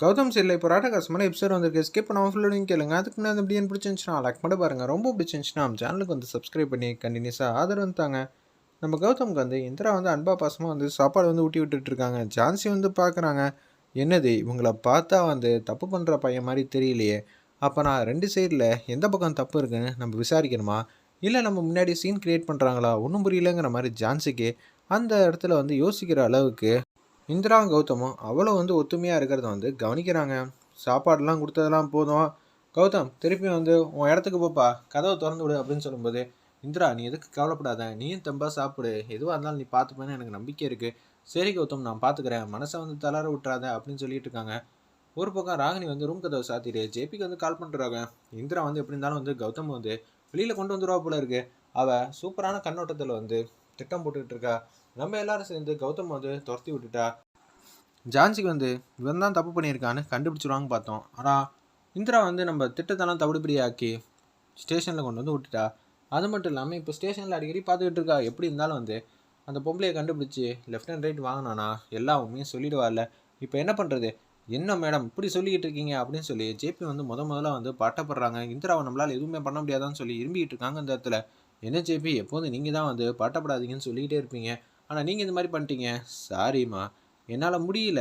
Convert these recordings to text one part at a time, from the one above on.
கௌதம் சரியில் இப்போ ராட்டகாசமான எபிசோட் வந்திருக்கு. ஸ்கிப் பண்ணாமல் ஃபுல்லோடையும் கேளுங்க. அதுக்கு முன்னாடி எப்படி வீடியோ பிடிச்சிருந்துச்சுன்னா லைக் பண்ண பாருங்கள் ரொம்ப பிடிச்சிருந்துச்சுன்னா நம்ம சேனலுக்கு வந்து சப்ஸ்கிரைப் பண்ணி கண்டினியூஸாக ஆதரவு தாங்க. நம்ம கௌதம்க்கு வந்து இந்திரா வந்து அன்பா பாசமாக வந்து சாப்பாடு வந்து ஊட்டி விட்டுட்டு இருக்காங்க. ஜான்சி வந்து பார்க்குறாங்க என்னது? இவங்களை பார்த்தா வந்து தப்பு பண்ணுற பையன் மாதிரி தெரியலையே. அப்போ நான் ரெண்டு சைடில் எந்த பக்கம் தப்பு இருக்குன்னு நம்ம விசாரிக்கணுமா? இல்லை நம்ம முன்னாடி சீன் க்ரியேட் பண்ணுறாங்களா ஒன்றும் புரியலங்கிற மாதிரி ஜான்சிக்கு அந்த இடத்துல வந்து யோசிக்கிற அளவுக்கு இந்திரா கௌதமும் அவ்வளோ வந்து ஒத்துமையாக இருக்கிறத வந்து கவனிக்கிறாங்க. சாப்பாடெல்லாம் கொடுத்ததெல்லாம் போதும். கௌதம் திருப்பி வந்து உன் இடத்துக்கு போப்பா கதவை திறந்து விடு அப்படின்னு சொல்லும்போது இந்திரா நீ எதுக்கு கவலைப்படாத? நீயும் தெம்பா சாப்பிடு. எதுவாக இருந்தாலும் நீ பார்த்துப்பேன்னு எனக்கு நம்பிக்கை இருக்குது சரி கௌதம் நான் பார்த்துக்கிறேன். மனசை வந்து தளர விட்டுறாத அப்படின்னு சொல்லிட்டு இருக்காங்க. ஒரு பக்கம் ராகினி வந்து ரூம் கதவை சாத்திட்டு ஜேபிக்கு வந்து கால் பண்ணுறாங்க இந்திரா வந்து எப்படி இருந்தாலும் வந்து கௌதம் வந்து வெளியில் கொண்டு வந்துடுவா போல இருக்கு. அவள் சூப்பரான கண்ணோட்டத்தில் வந்து திட்டம் போட்டுக்கிட்டு இருக்கா. நம்ம எல்லாரும் சேர்ந்து கௌதம் வந்து துரத்தி விட்டுட்டா ஜான்சிக்கு வந்து இவன் தான் தப்பு பண்ணியிருக்கான்னு கண்டுபிடிச்சிருவாங்க பார்த்தோம். ஆனால் இந்திரா வந்து நம்ம திட்டத்தெல்லாம் தவிடுபடியாக்கி ஸ்டேஷனில் கொண்டு வந்து விட்டுட்டா. அது மட்டும் இல்லாமல் இப்போ ஸ்டேஷனில் அடிக்கடி பார்த்துக்கிட்டு இருக்கா. எப்படி இருந்தாலும் வந்து அந்த பொம்பளையை கண்டுபிடிச்சி லெஃப்ட் அண்ட் ரைட் வாங்கினானா எல்லா உண்மையும் சொல்லிடுவார்ல இப்போ என்ன பண்ணுறது என்ன மேடம் இப்படி சொல்லிக்கிட்டு இருக்கீங்க அப்படின்னு சொல்லி ஜேபி வந்து முத முதல்ல வந்து பாட்டப்படுறாங்க. இந்திராவை நம்மளால் எதுவுமே பண்ண முடியாதான்னு சொல்லி இரும்பிக்கிட்டு இருக்காங்க அந்த இடத்துல. என்ன ஜேபி எப்போதும் நீங்கள் தான் வந்து பாட்டப்படாதீங்கன்னு சொல்லிக்கிட்டே இருப்பீங்க. ஆனால் நீங்கள் இந்த மாதிரி பண்ணிட்டீங்க. சாரிம்மா என்னால் முடியல.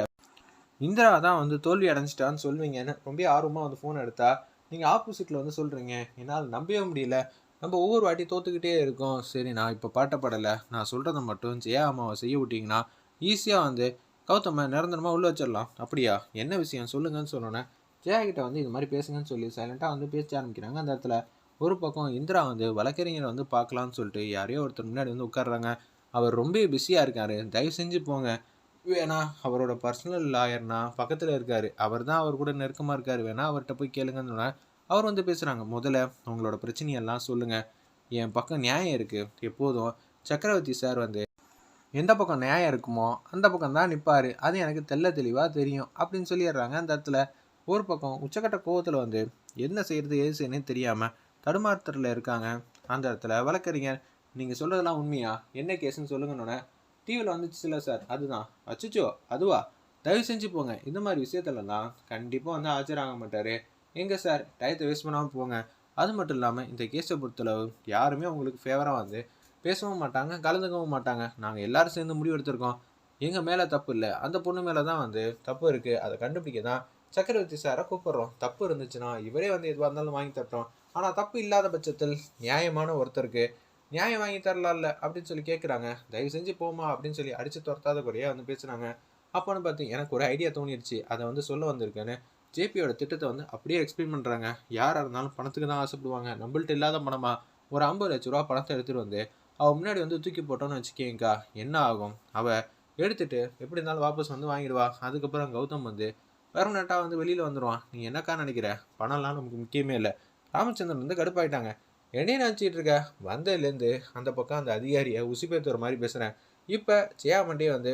இந்திரா தான் வந்து தோல்வி அடைஞ்சிட்டான்னு சொல்லுவீங்கன்னு ரொம்ப ஆர்வமாக வந்து ஃபோன் எடுத்தா நீங்கள் ஆப்போசிட்டில் வந்து சொல்கிறீங்க என்னால் நம்பவே முடியல. நம்ம ஒவ்வொரு வாட்டி தோத்துக்கிட்டே இருக்கோம். சரி நான் இப்போ பாட்டப்படலை. நான் சொல்கிறத மட்டும் ஜெயா அம்மாவை செய்ய விட்டிங்கன்னா ஈஸியாக வந்து கௌதம நிரந்தரமாக உள்ளே வச்சிடலாம். அப்படியா? என்ன விஷயம்? சொல்லுங்கன்னு சொன்னோன்னே ஜெயா கிட்ட வந்து இது மாதிரி பேசுங்கன்னு சொல்லி சைலண்ட்டாக வந்து பேச ஆரம்பிக்கிறாங்க. அந்த இடத்துல ஒரு பக்கம் இந்திரா வந்து வழக்கறிஞரை வந்து பார்க்கலான்னு சொல்லிட்டு யாரையோ ஒருத்தர் முன்னாடி வந்து உட்காடுறாங்க அவர் ரொம்ப பிஸியாக இருக்கார். தயவு செஞ்சு போங்க. வேணா அவரோட பர்சனல் லாயர்னா பக்கத்தில் இருக்கார். அவர் தான் அவர் கூட நெருக்கமாக இருக்கார். வேணா அவர்கிட்ட போய் கேளுங்கன்னு சொன்னால் அவர் வந்து பேசுகிறாங்க முதல்ல உங்களோட பிரச்சனையெல்லாம் சொல்லுங்கள் என் பக்கம் நியாயம் இருக்குது எப்போதும் சக்கரவர்த்தி சார் வந்து எந்த பக்கம் நியாயம் இருக்குமோ அந்த பக்கம் தான் நிற்பார் அது எனக்கு தெள்ள தெளிவாக தெரியும். அப்படின்னு சொல்லிடுறாங்க. அந்த இடத்துல ஒரு பக்கம் உச்சக்கட்ட கோவத்தில் வந்து என்ன செய்கிறது எது செய்யணும்னு தெரியாமல் தடுமாற்றத்தில் இருக்காங்க. அந்த இடத்துல வழக்கறிஞர் நீங்கள் சொல்கிறதெல்லாம் உண்மையா? என்ன கேஸுன்னு சொல்லுங்கன்னொன்னே டிவியில் வந்துச்சுல சார் அதுதான். அச்சுச்சோ அதுவா? தயவு செஞ்சு போங்க. இந்த மாதிரி விஷயத்துலலாம் கண்டிப்பாக வந்து ஆஜராக மாட்டார். எங்கே சார் டயத்தை வேஸ்ட் பண்ணாமல் போங்க. அது மட்டும் இல்லாமல் இந்த கேஸை பொறுத்தளவு யாருமே உங்களுக்கு ஃபேவராக வந்து பேசவும் மாட்டாங்க கலந்துக்கவும் மாட்டாங்க. நாங்கள் எல்லாரும் சேர்ந்து முடிவு எடுத்திருக்கோம். எங்கள் மேலே தப்பு இல்லை. அந்த பொண்ணு மேலே தான் வந்து தப்பு இருக்குது அதை கண்டுபிடிக்க தான் சக்கரவர்த்தி சாரை கூப்பிட்றோம். தப்பு இருந்துச்சுன்னா இவரே வந்து எதுவாக இருந்தாலும் வாங்கி தட்டுறோம் ஆனால் தப்பு இல்லாத பட்சத்தில் நியாயமான ஒருத்தருக்கு நியாயம் வாங்கி தரலாம்ல அப்படின்னு சொல்லி கேட்குறாங்க தயவு செஞ்சு போமா அப்படின்னு சொல்லி அடித்து துரத்தாத குறையா வந்து பேசுகிறாங்க அப்போன்னு பார்த்து எனக்கு ஒரு ஐடியா தோணிடுச்சு அதை வந்து சொல்ல வந்திருக்கேன்னு ஜேபியோட திட்டத்தை வந்து அப்படியே எக்ஸ்பிளைன் பண்ணுறாங்க யாராக இருந்தாலும் பணத்துக்கு தான் ஆசைப்படுவாங்க. நம்மள்ட்ட இல்லாத பணமா? ஒரு ஐம்பது லட்ச ரூபா பணத்தை எடுத்துகிட்டு வந்து அவள் முன்னாடி வந்து தூக்கி போட்டோன்னு வச்சுக்கேங்க்கா என்ன ஆகும்? அவள் எடுத்துட்டு எப்படி இருந்தாலும் வாபஸ் வந்து வாங்கிடுவா. அதுக்கப்புறம் கௌதம் வந்து பெர்மனெண்ட்டாக வந்து வெளியில் வந்துடுவான் நீ என்னக்கா நினைக்கிற? பணம்லாம் நமக்கு முக்கியமே இல்லை. ராமச்சந்திரன் வந்து கடுப்பாயிட்டாங்க. என்னையும் நினச்சிட்டு இருக்க? வந்ததுலேருந்து அந்த பக்கம் அந்த அதிகாரியை உசிப்பேத்துற மாதிரி பேசுகிறேன் இப்போ ஜெயாமண்டே வந்து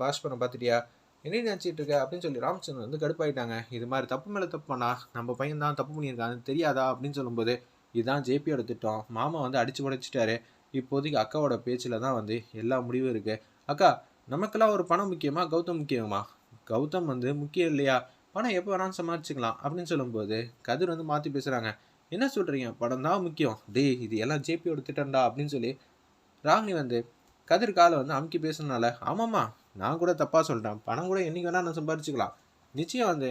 பாஷ் பண்ண பார்த்துட்டியா? என்னையும் நினச்சிட்டு இருக்க? அப்படின்னு சொல்லி ராமச்சந்திரன் வந்து கடுப்பாயிட்டாங்க. இது மாதிரி தப்பு மேலே தப்பு பண்ணா நம்ம பையன் தான் தப்பு பண்ணியிருக்கான்னு தெரியாதா? அப்படின்னு சொல்லும்போது இதுதான் ஜேபியோட திட்டம். மாமா வந்து அடிச்சு உடைச்சிட்டாரு இப்போதைக்கு அக்காவோட பேச்சில் தான் வந்து எல்லா முடிவும் இருக்குது அக்கா நமக்கெல்லாம் ஒரு பணம் முக்கியமா? கௌதம் முக்கியமா? கௌதம் வந்து முக்கியம் இல்லையா? பணம் எப்போ வேணாலும் சமாளிச்சுக்கலாம் அப்படின்னு சொல்லும்போது கதிர் வந்து மாற்றி பேசுகிறாங்க என்ன சொல்கிறீங்க படம் தான் முக்கியம். டேய் இது எல்லாம் ஜேபியோட திட்டம்டா அப்படின்னு சொல்லி ராகினி வந்து கதிர் காலை வந்து அமுக்கி பேசுனால ஆமாம்மா நான் கூட தப்பாக சொல்லிட்டேன். பணம் கூட என்றைக்கு வேணால் நான் சம்பாரிச்சுக்கலாம். நிச்சயம் வந்து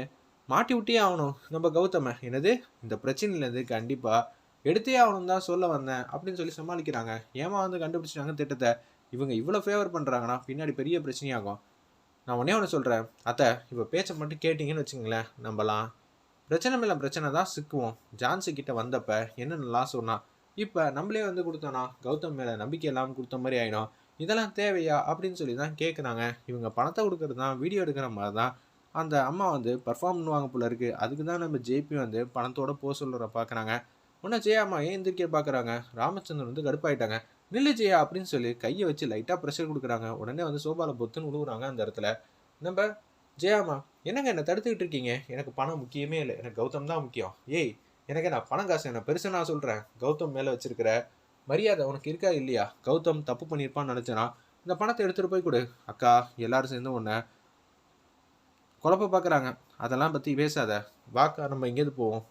மாட்டி விட்டே ஆகணும். நம்ம கௌதம என்னது? இந்த பிரச்சனையிலேருந்து கண்டிப்பாக எடுத்தே ஆகணும் தான் சொல்ல வந்தேன் அப்படின்னு சொல்லி சமாளிக்கிறாங்க. ஏமா வந்து கண்டுபிடிச்சிட்டாங்க திட்டத்தை? இவங்க இவ்வளோ ஃபேவர் பண்ணுறாங்கன்னா பின்னாடி பெரிய பிரச்சனையாகும். நான் உடனே ஒன்று சொல்கிறேன் அத்தை இப்போ பேச்சை மட்டும் கேட்டிங்கன்னு வச்சுங்களேன் நம்பலாம். பிரச்சனை மேலே பிரச்சனை தான் சிக்குவோம். ஜான்சி கிட்ட வந்தப்ப என்னென்னலாம் சொன்னான் இப்போ நம்மளே வந்து கொடுத்தோன்னா கௌதம் மேலே நம்பிக்கை இல்லாமல் கொடுத்த மாதிரி ஆகிடும் இதெல்லாம் தேவையா அப்படின்னு சொல்லி தான் கேட்குறாங்க இவங்க பணத்தை கொடுக்கறது தான் வீடியோ எடுக்கிற மாதிரி தான். அந்த அம்மா வந்து பர்ஃபார்ம் பண்ணுவாங்க போல இருக்கு. அதுக்கு தான் நம்ம ஜேபி வந்து பணத்தோட போக சொல்கிற பார்க்குறாங்க உன்ன ஜெயாமா ஏன் எந்திரிக்க பார்க்குறாங்க ராமச்சந்திரன் வந்து கடுப்பாயிட்டாங்க. நில்லு ஜெயா அப்படின்னு சொல்லி கையை வச்சு லைட்டாக ப்ரெஷர் கொடுக்குறாங்க. உடனே வந்து சோபாவில் பொத்துன்னு விழுகுறாங்க அந்த இடத்துல. நம்ம ஜெயாமா என்னங்க என்னை தடுத்துக்கிட்டு இருக்கீங்க? எனக்கு பணம் முக்கியமே இல்லை. எனக்கு கௌதம் தான் முக்கியம். ஏய் எனக்கு நான் பணம் காசு என்ன பெருசு நான் சொல்கிறேன் கௌதம் மேலே வச்சிருக்கிற மரியாதை உனக்கு இருக்கா இல்லையா? கௌதம் தப்பு பண்ணியிருப்பான்னு நினச்சேனா இந்த பணத்தை எடுத்துகிட்டு போய் கொடு. அக்கா எல்லாரும் சேர்ந்து ஒன்று குழப்ப பார்க்குறாங்க அதெல்லாம் பற்றி பேசாத. வாக்கா நம்ம எங்கேயாவது போவோம்.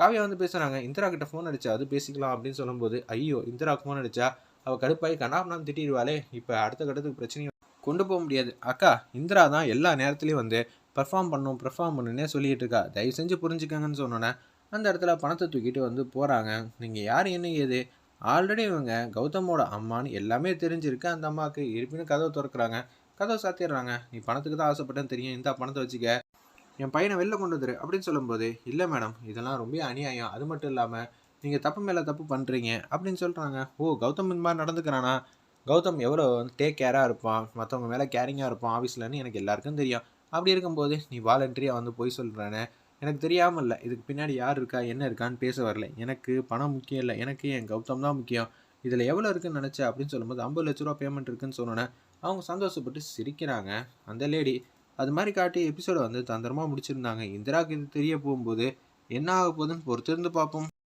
காவியா வந்து பேசுகிறாங்க இந்திரா கிட்ட ஃபோன் அடிச்சா அது பேசிக்கலாம் அப்படின்னு சொல்லும்போது ஐயோ இந்திராவுக்கு ஃபோன் அடிச்சா அவள் கடுப்பாகி கண்ணாபண்ணான்னு திட்டிடுவாளே. இப்போ அடுத்த கட்டத்துக்கு பிரச்சனையும் கொண்டு போக முடியாது. அக்கா இந்திரா தான் எல்லா நேரத்துலையும் வந்து பெர்ஃபார்ம் பண்ணும் பெர்ஃபார்ம் பண்ணுன்னே சொல்லிட்டு இருக்கா. தயவு செஞ்சு புரிஞ்சுக்கங்கன்னு சொன்னோன்னே அந்த இடத்துல பணத்தை தூக்கிட்டு வந்து போகிறாங்க நீங்கள் யார் என்ன ஏது? ஆல்ரெடி இவங்க கௌதமோட அம்மான்னு எல்லாமே தெரிஞ்சிருக்கு. அந்த அம்மாவுக்கு இருப்பினும் கதவை திறக்கிறாங்க. கதவை சாத்திடுறாங்க. நீ பணத்துக்கு தான் ஆசைப்பட்டேன்னு தெரியும். இந்த பணத்தை வச்சுக்க. என் பையனை வெளில கொண்டு வந்துரு அப்படின்னு சொல்லும்போது இல்லை மேடம் இதெல்லாம் ரொம்ப அநியாயம். அது மட்டும் இல்லாமல் நீங்கள் தப்பு மேலே தப்பு பண்ணுறீங்க அப்படின்னு சொல்கிறாங்க ஓ கௌதம் இந்த மாதிரி நடந்துக்கிறானா? கௌதம் எவ்வளோ டேக் கேராக இருப்பான். மற்றவங்க மேலே கேரிங்காக இருப்பான். ஆஃபீஸ்லன்னு எனக்கு எல்லாருக்கும் தெரியும். அப்படி இருக்கும்போது நீ வாலண்டரியாக வந்து போய் சொல்கிறேன்னு எனக்கு தெரியாமல் இல்லை. இதுக்கு பின்னாடி யார் இருக்கா என்ன இருக்கான்னு பேச வரல. எனக்கு பணம் முக்கியம் இல்லை. எனக்கு என் கௌதம் தான் முக்கியம். இதில் எவ்வளோ இருக்குன்னு நினச்சேன் அப்படின்னு சொல்லும்போது ஐம்பது லட்ச ரூபா பேமெண்ட் இருக்குன்னு சொன்னோன்னே அவங்க சந்தோஷப்பட்டு சிரிக்கிறாங்க. அந்த லேடி அது மாதிரி காட்டி எபிசோடை வந்து தந்திரமாக முடிச்சிருந்தாங்க. இந்திராவுக்கு இது தெரிய போகும்போது என்ன ஆக போகுதுன்னு பொறுத்திருந்து பார்ப்போம்.